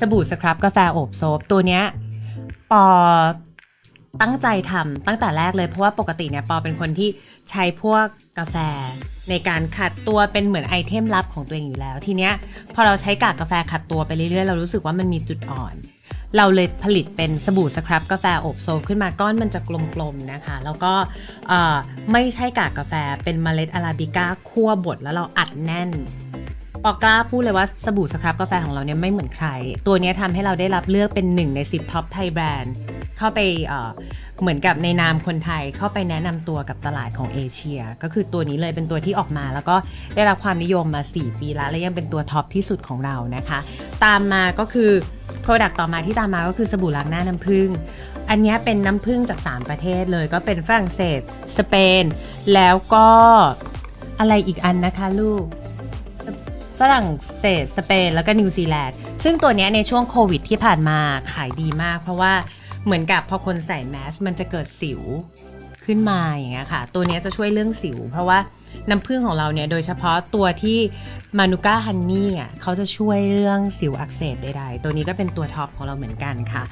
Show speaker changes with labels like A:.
A: สบู่สครับกาแฟโอบโซฟตัวเนี้ยปอตั้งใจทำตั้งแต่แรกเลยเพราะว่าปกติเนี่ยปอเป็นคนที่ใช้พวกกาแฟ ในการขัดตัวเป็นเหมือนไอเทมลับของตัวเองอยู่แล้ว ทีเนี้ยพอเราใช้กากกาแฟขัดตัวไปเรื่อยๆ เรารู้สึกว่ามันมีจุดอ่อน เราเลยผลิตเป็นสบู่สครับกาแฟอบโซฟขึ้นมาก้อนมันจะกลมๆนะคะ แล้วก็ไม่ใช่กากกาแฟเป็นเมล็ดอาราบิก้าคั่วบดแล้วเราอัดแน่น ปอกล้าพูดเลยว่าสบู่สครับกาแฟของเราเนี่ยไม่เหมือนใคร ตัวนี้ทำให้เราได้รับเลือกเป็นหนึ่งใน 10ท็อปไทยแบรนด์ เข้าไปเหมือนกับในนามคนไทยเข้าไปแนะนำตัวกับตลาดของเอเชีย ก็คือตัวนี้เลยเป็นตัวที่ออกมา แล้วก็ได้รับความนิยมมา 4 ปีแล้ว และยังเป็นตัวท็อปที่สุดของเรานะคะ ตามมาก็คือ Product ต่อมาที่ตามมาก็คือสบู่ล้างหน้าน้ำผึ้งอันนี้เป็นน้ำผึ้งจาก 3 ประเทศเลยก็เป็นฝรั่งเศส สเปน แล้วก็อะไรอีกอันนะคะลูก ฝรั่งเศสสเปนแล้วก็นิวซีแลนด์ซึ่งตัวเนี้ยในช่วงโควิดที่ผ่านมาขายดีมาก เพราะว่าเหมือนกับพอคนใส่แมสมันจะเกิดสิวขึ้นมาอย่างเงี้ยค่ะ ตัวเนี้ยจะช่วยเรื่องสิว เพราะว่าน้ำผึ้งของเราเนี่ยโดยเฉพาะตัวที่มานูก้าฮันนี่อะเขาจะช่วยเรื่องสิวอักเสบใดๆ ตัวนี้ก็เป็นตัวท็อปของเราเหมือนกันค่ะ